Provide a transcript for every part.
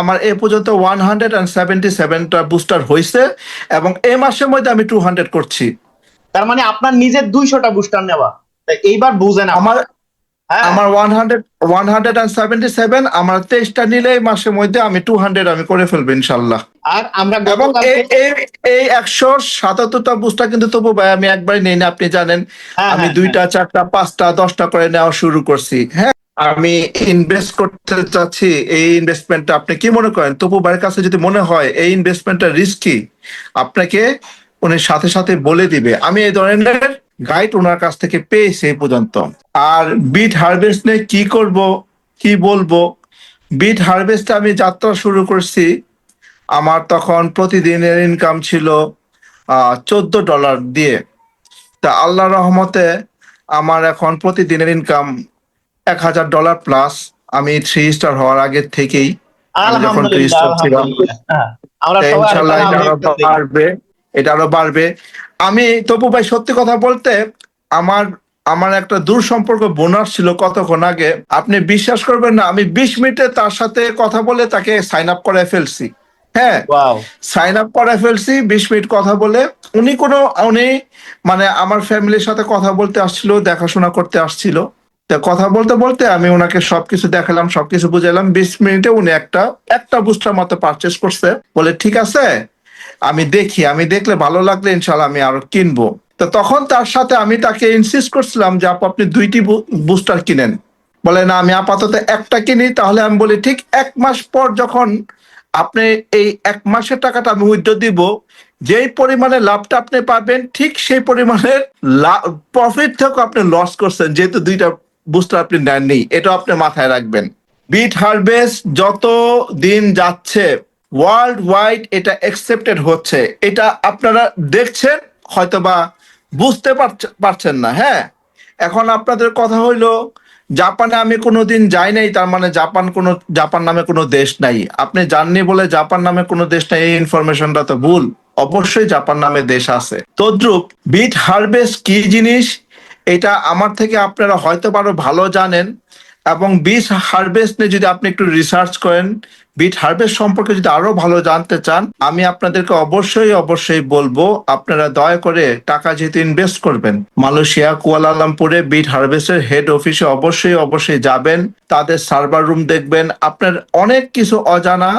আমার এ পর্যন্ত ওয়ান হান্ড্রেড অ্যান্ড সেভেন্টি সেভেনটা বুস্টার হয়েছে এবং এই মাসের মধ্যে আমি টু হান্ড্রেড করছি। তার মানে আপনার নিজের দুইশোটা বুস্টার নেওয়া। এইবার বুঝেন। আমার হ্যাঁ। আমার one hundred one hundred and seventy seven আমার তেইশটা নিলে এই মাসের মধ্যে আমি টু হান্ড্রেড আমি করে ফেলব ইনশাল্লাহ। আর আমরা এবং এই একশো সাতাত্তরটা বুস্টার কিন্তু তবু ভাই আমি একবারই নেই না আপনি জানেন। হ্যাঁ, আমি হ্যাঁ, দুইটা চারটা পাঁচটা দশটা করে নেওয়া শুরু করছি। হ্যাঁ। আমি ইনভেস্ট করতে চাচ্ছি, এই ইনভেস্টমেন্টটা আপনি কি মনে করেন? তপু ভাইয়ের কাছে যদি মনে হয় এই ইনভেস্টমেন্টটা রিস্কি আপনাকে উনি সাথে সাথে বলে দিবে। আমি এই ধরনের গাইড ওনার কাছ থেকে পেয়েছি এই পর্যন্ত। আর বিট হারভেস্ট নিয়ে কি করব, কি বলব? বিট হারভেস্ট আমি যাত্রা শুরু করছি। আমার তখন প্রতিদিনের ইনকাম ছিল চোদ্দ ডলার দিয়ে। তা আল্লাহ রহমতে আমার এখন প্রতিদিনের ইনকাম এক হাজার ডলার প্লাস আমি থ্রি স্টার হওয়ার আগে থেকেই যখন আলহামদুলিল্লাহ, খ্রিস্টান ছিলাম। হ্যাঁ, ইনশাল্লাহ এটা আরও বাড়বে এটা আরও বাড়বে। আমি তপু ভাই সত্যি কথা বলতে আমার আমার একটা দূর সম্পর্ক বোনাস ছিল কতক্ষণ আগে। আপনি বিশ্বাস করবেন না আমি বিশ মিনিটে তার সাথে কথা বলে তাকে সাইন আপ করে ফেলছি। হ্যাঁ সাইন আপ করে ফেলছি বিশ মিনিট কথা বলে। উনি কোনো উনি মানে আমার ফ্যামিলির সাথে কথা বলতে আসছিল দেখাশোনা করতে আসছিল। তা কথা বলতে বলতে আমি ওনাকে সবকিছু দেখালাম, সবকিছু বুঝাইলাম। বিশ মিনিটে উনি একটা একটা বুস্টার মতো পারচেস করছে। বলে, ঠিক আছে, আমি দেখি, আমি দেখলে ভালো লাগলে ইনশাল্লাহ আমি আরও কিনবো। তো তখন তার সাথে আমি তাকে ইনসিস্ট করছিলাম যে, আপু, আপনি দুইটি বুস্টার কিনেন। বলে, না, আমি আপাতত একটা কিনি। তাহলে আমি বলি, ঠিক এক মাস পর যখন আপনি এই এক মাসের টাকাটা আমি উইথড্র দিব, যেই পরিমাণে লাভটা আপনি পাবেন, ঠিক সেই পরিমাণের প্রফিট থেকে আপনি লস করছেন, যেহেতু দুইটা বুস্টার আপনি নেননি এটা আপনি মাথায় রাখবেন। বিট হারভেস্ট যত দিন যাচ্ছে ওয়ার্ল্ড ওয়াইড এটা অ্যাকসেপ্টেড হচ্ছে। এটা আপনারা দেখছেন, হয়তোবা বুঝতে পারছ- পারছেন না হ্যাঁ? এখন আপনাদের কথা হইল, জাপানে আমি কোনোদিন যাই নাই, তার মানে জাপান কোনো, জাপান নামে কোনো দেশ নাই। আপনি জাননি বলে জাপান নামে কোনো দেশ নাই, এই ইনফরমেশনটা তো ভুল। অবশ্যই জাপান নামে দেশ আছে। তদ্রুপ বিট হারভেস্ট কি জিনিস? এটা আমার থেকে আপনারা হয়তো আরও ভালো জানেন এবং বিট হারভেস্ট নিয়ে যদি আপনি একটু রিসার্চ করেন বিট হারভেস্ট সম্পর্কে যদি আরও ভালো জানতে চান, আমি আপনাদেরকে অবশ্যই অবশ্যই বলব, আপনারা দয়া করে টাকা যেহেতু ইনভেস্ট করবেন, মালয়েশিয়া, কুয়ালালামপুরে বিট হারভেস্টের হেড অফিসে অবশ্যই অবশ্যই যাবেন, তাদের সার্ভার রুম দেখবেন, আপনার অনেক কিছু অজানা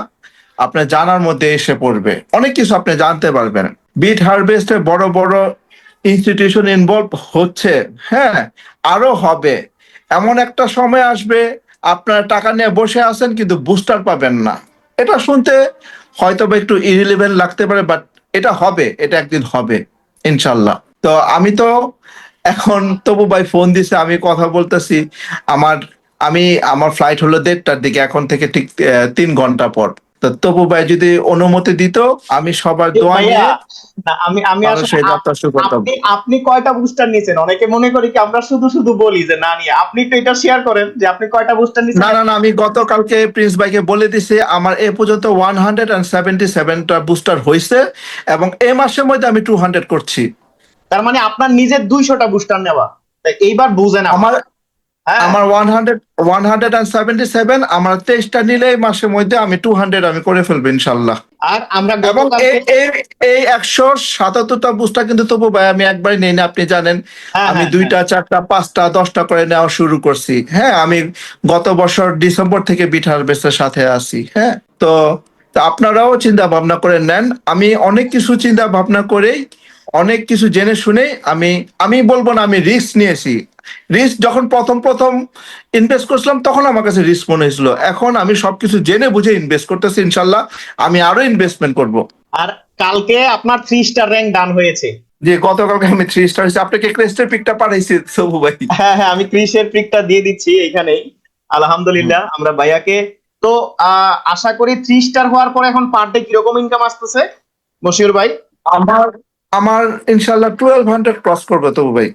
আপনার জানার মধ্যে এসে পড়বে, অনেক কিছু আপনি জানতে পারবেন। বিট হারভেস্টে বড় বড় ইনস্টিটিউশন ইনভলভ হচ্ছে হ্যাঁ আরও হবে। এমন একটা সময় আসবে, আপনার টাকা নিয়ে বসে আছেন কিন্তু বুস্টার পাবেন না। এটা শুনতে হয়তো বা একটু ইরিলিভেন্ট লাগতে পারে বাট এটা হবে, এটা একদিন হবে ইনশাল্লাহ তো আমি তো এখন তবু ভাই ফোন দিছে, আমি কথা বলতেছি। আমার, আমি, আমার ফ্লাইট হলো দেড়টার দিকে, এখন থেকে ঠিক তিন ঘণ্টা পর। তো তবু ভাই যদি অনুমতি দিত আমি সবার দোয়া নিয়ে আমি আমি আসলে আপনি আপনি কয়টা বুস্টার নিয়েছেন? অনেকে মনে করি কি আমরা শুধু শুধু বলি যে না নিয়ে। আপনি তো এটা শেয়ার করেন যে আপনি কয়টা বুস্টার নিয়েছেন? না না না আমি গতকালকে প্রিন্স ভাইকে বলে দিছি আমার এ পর্যন্ত ওয়ান হান্ড্রেড অ্যান্ড সেভেন্টি সেভেনটা বুস্টার হয়েছে এবং এই মাসের মধ্যে আমি টু হান্ড্রেড করছি। তার মানে আপনার নিজের দুইশোটা বুস্টার নেওয়া। তাই এইবার বুঝেন আমার আমার one hundred one hundred and seventy seven আমার তেইশটা নিলে এই মাসের মধ্যে আমি টু হান্ড্রেড আমি করে ফেলব ইনশাল্লাহ। আর আমরা এবং এই- একশো সাতাত্তরটা বুস্টার কিন্তু তবু ভাই আমি একবারই নেই না আপনি জানেন। হ্যাঁ, আমি হ্যাঁ, দুইটা চারটা পাঁচটা দশটা করে নেওয়া শুরু করছি। হ্যাঁ আমি গত বছর ডিসেম্বর থেকে বিট হারভেস্টের সাথে আছি। হ্যাঁ তো তো আপনারাও চিন্তা ভাবনা করে নেন। আমি অনেক কিছু চিন্তা ভাবনা করেই অনেক কিছু জেনে শুনে আমি আমি বলব না আমি রিস্ক নিয়েছি। রিস্ক যখন প্রথম প্রথম ইনভেস্ট করছিলাম তখন আমার কাছে রিস্ক মনে হয়েছিল। এখন আমি সবকিছু জেনে বুঝে ইনভেস্ট করতেছি ইনশাল্লাহ আমি আরও ইনভেস্টমেন্ট করব। আর কালকে আপনার থ্রি স্টার র্যাঙ্ক ডান হয়েছে। যে গতকালকে আমি থ্রি স্টার আপনাকে ক্রেস্টের পিকটা পাঠাইছি সবু ভাই? হ্যাঁ হ্যাঁ আমি ক্রিসের পিকটা দিয়ে দিচ্ছি এখানেই। আলহামদুলিল্লাহ আমরা ভাইয়াকে। তো আহ, আশা করি থ্রি স্টার হওয়ার পরে এখন পার ডে কীরকম ইনকাম আসতেছে? মশিউর ভাই। আমার আমার ইনশাল্লাহ টুয়েলভ হান্ড্রেড ক্রস করবে তবু ভাই।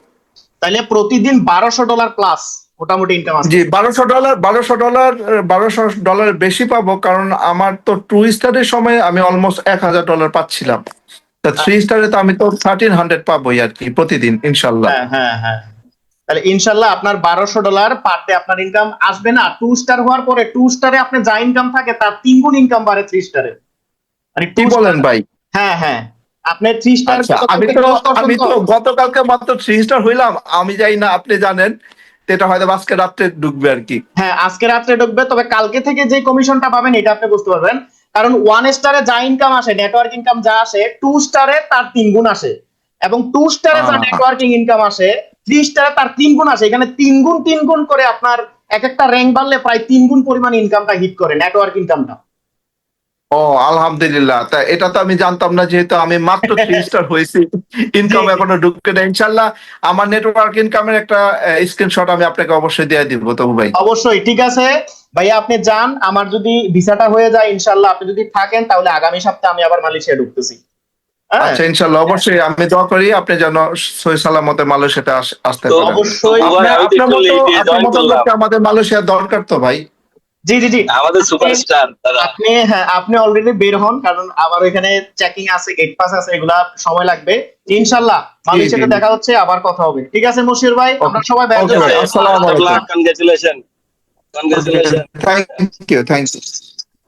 তাহলে প্রতিদিন বারোশো ডলার প্লাস মোটামুটি ইনকাম জি বারোশো ডলার বারোশো ডলার বারোশো ডলার বেশি পাবো কারণ আমার তো টু স্টারের সময় আমি অলমোস্ট এক হাজার ডলার পাচ্ছিলাম। তা থ্রি স্টারে তো আমি তো থার্টিন হান্ড্রেড পাবোই আর কি প্রতিদিন ইনশাল্লাহ। হ্যাঁ হ্যাঁ হ্যাঁ। তাহলে ইনশাল্লাহ আপনার বারোশো ডলার পার ডে আপনার ইনকাম আসবে না। টু স্টার হওয়ার পরে টু স্টারে আপনার যা ইনকাম থাকে তার তিন গুণ ইনকাম বাড়ে থ্রি স্টারে মানে কি বলেন ভাই? হ্যাঁ হ্যাঁ। আপনি থ্রি স্টার আমি তো আমি তো গতকালকে মাত্র থ্রি স্টার হইলাম আমি যাই না আপনি জানেন এটা হয়তো আজকে রাত্রে ঢুকবে আর কি। হ্যাঁ আজকে রাত্রে ঢুকবে তবে কালকে থেকে যে কমিশনটা পাবেন এটা আপনি বুঝতে পারবেন। কারণ ওয়ান স্টারে যা ইনকাম আসে নেটওয়ার্ক ইনকাম যা আসে টু স্টারে তার তিন গুণ আসে। এবং টু স্টারে যা নেটওয়ার্কিং ইনকাম আসে থ্রি স্টারে তার তিন গুণ আসে। এখানে তিন গুণ তিন গুণ করে আপনার এক একটা র্যাঙ্ক বাড়লে প্রায় তিন গুণ পরিমাণ ইনকামটা হিট করে নেটওয়ার্ক ইনকামটা ও আলহামদুলিল্লাহ। তা এটা তো আমি জানতাম না যেহেতু আমি মাত্র থ্রি স্টার হয়েছি। ইনকাম। এখনও ঢুকতে না ইনশাল্লাহ। আমার নেটওয়ার্ক ইনকামের একটা স্ক্রিনশট আমি আপনাকে অবশ্যই দিয়ে দিব তবু ভাই। অবশ্যই ঠিক আছে। ভাইয়া আপনি যান আমার যদি ভিসাটা হয়ে যায় ইনশাল্লাহ আপনি যদি থাকেন তাহলে আগামী সপ্তাহে আমি আবার মালয়েশিয়া ঢুকতেছি। হ্যাঁ? আচ্ছা ইনশাল্লাহ অবশ্যই। আমি দোয়া করি আপনি যেন সহি সালামতে মালয়েশিয়াতে আস- আসতে পারেন। অবশ্যই। আপনার- মতো আমাদের মালয়েশিয়া দরকার তো ভাই। জি জি জি। আমাদের সুপারস্টার আপনি হ্যাঁ আপনি অলরেডি বের হন কারণ আমার এখানে চেকিং আছে গেট পাস আছে এগুলা সময় লাগবে। ইনশাল্লাহ মালয়েশিয়াতে জি। দেখা হচ্ছে আবার কথা হবে। ঠিক আছে মশির ভাই? আমরা সবাই ভাই, আসসালামু আলাইকুম। Congratulation congratulation thank you thank you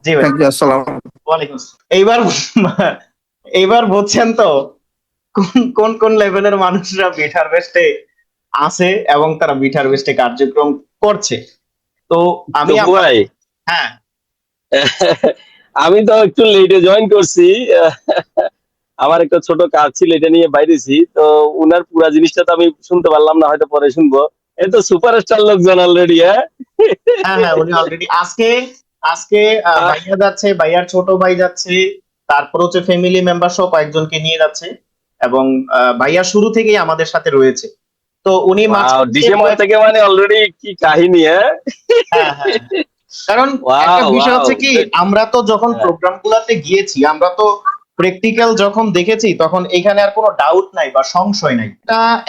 জি ভাই। থ্যাংক ইউ আসসালাম আসসালাম। এইবার এইবার বুঝছেন তো কোন কোন লেভেলের মানুষরা বিট হারভেস্টে আছে এবং তারা বিট হারভেস্টে কার্যক্রম করছে? তো আমি ভাই। হ্যাঁ। আমি তো একটু লেটে জয়েন করছি। আমার একটা ছোট কাজ ছিল এটা নিয়ে বাইরেছি। তো উনার পুরা জিনিসটা তো আমি শুনতে পারলাম না হয়তো পরে শুনব। এই তো সুপারস্টার লোকজন অলরেডি হ্যাঁ? হ্যাঁ হ্যাঁ উনি অলরেডি আজকে আজকে আহ। ভাইয়া যাচ্ছে ভাইয়ার ছোট ভাই যাচ্ছে। তারপর হচ্ছে ফ্যামিলি মেম্বার সহ কয়েকজনকে নিয়ে যাচ্ছে। এবং ভাইয়া শুরু থেকেই আমাদের সাথে রয়েছে। তো উনি ডিসেম্বর থেকে মানে অলরেডি কি কাহিনী হ্যাঁ? হ্যাঁ, হ্যাঁ। কারণ একটা বিষয় হচ্ছে কি আমরা তো যখন হ্যাঁ। প্রোগ্রাম গুলাতে গিয়েছি আমরা তো প্র্যাকটিক্যাল যখন দেখেছি তখন এখানে আর কোনো ডাউট নাই বা সংশয় নাই।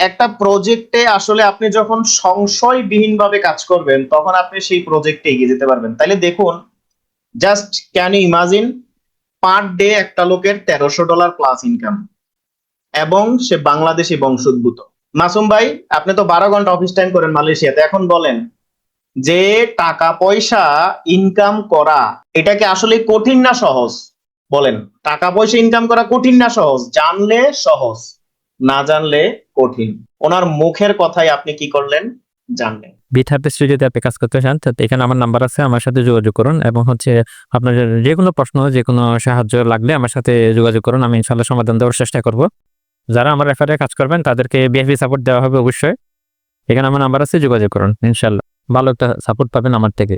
একটা প্রজেক্টে আসলে আপনি যখন সংশয়বিহীন ভাবে কাজ করবেন তখন আপনি সেই প্রজেক্টে এগিয়ে যেতে পারবেন। তাইলে দেখুন just can you imagine per day একটা লোকের তেরোশো ডলার প্লাস ইনকাম এবং সে বাংলাদেশি বংশোদ্ভূত। মাসুম ভাই, আপনি তো বারো ঘণ্টা অফিস টাইম করেন মালয়েশিয়াতে। এখন বলেন, যে টাকা পয়সা ইনকাম করা, এটা কি আসলে কঠিন না সহজ? বলেন, টাকা পয়সা ইনকাম করা কঠিন না সহজ? জানলে সহজ, না জানলে কঠিন। ওনার মুখের কথাই আপনি কি করলেন? জানলেন। বিট যদি আপনি কাজ করতে চান এখানে আমার নাম্বার আছে, আমার সাথে যোগাযোগ করুন এবং হচ্ছে আপনার যে কোনো প্রশ্ন, যে কোনো সাহায্য লাগলে আমার সাথে যোগাযোগ করুন, আমি ইনশাল্লাহ সমাধান দেওয়ার চেষ্টা করব। যারা আমার রেফারে কাজ করবেন, তাদেরকে বিএফি সাপোর্ট দেওয়া হবে অবশ্যই। এখানে আমার নাম্বার আছে, যোগাযোগ করুন ইনশাল্লাহ ভালো একটা সাপোর্ট পাবেন আমার থেকে।